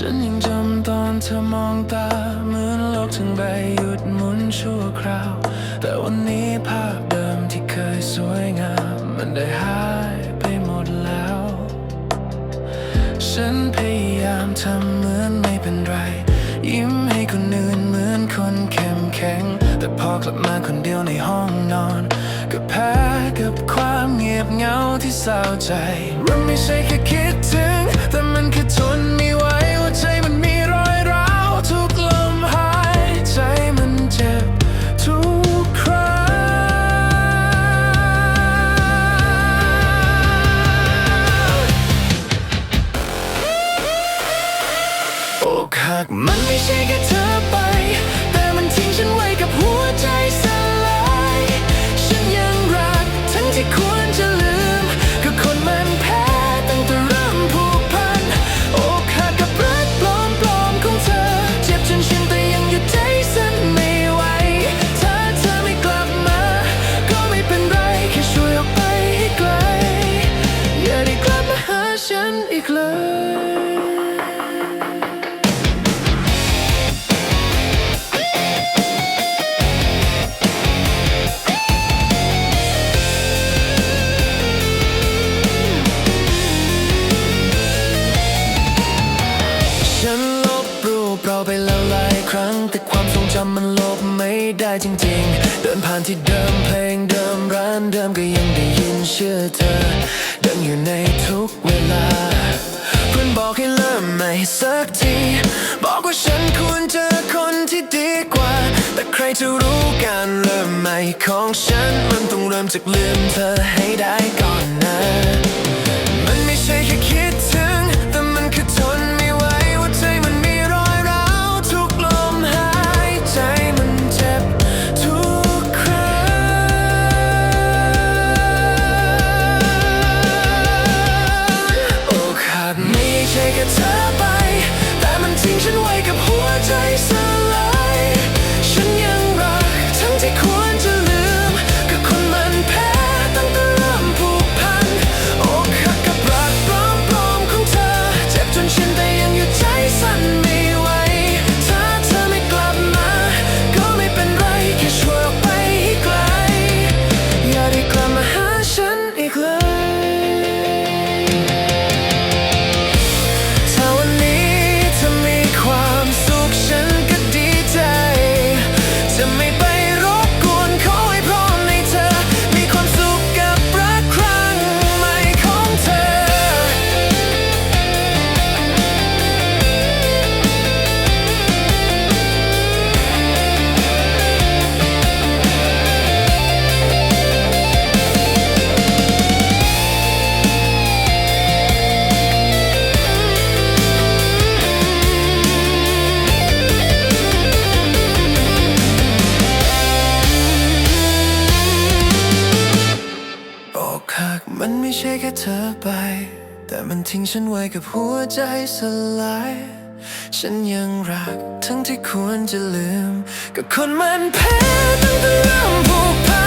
ฉันยังจำตอนเธอมองตาเหมือนโลกทั้งใบหยุดหมุนชั่วคราว แต่วันนี้ภาพเดิมที่เคยสวยงาม มันได้หายไปหมดแล้ว ฉันพยายามทำเหมือนไม่เป็นไร ยิ้มให้คนอื่นเหมือนคนเข้มแข็ง แต่พอกลับมาคนเดียวในห้องนอน ก็แพ้กับความเงียบเหงาที่เศร้าใจมันไม่ใช่แค่คิดถึง แต่มันคือ ได้จริงๆ เดินผ่านที่เดิมเพลงเดิมร้านเดิมก็ยังได้ยินชื่อเธอ ดังอยู่ในทุกเวลา เพื่อนบอกให้เริ่มใหม่สักที บอกว่าฉันควรเจอคนที่ดีกว่า แต่ใครจะรู้การเริ่มใหม่ของฉัน มันต้องเริ่มจากลืมเธอให้ได้ก่อนนะากมันไม่ใช่แค่เธอไป แต่มันทิ้งฉันไว้กับหัวใจสลาย ฉันยังรักทั้งที่ควรจะลืม กับคนมันแพ้ตั้งแต่เริ่มผูกพัน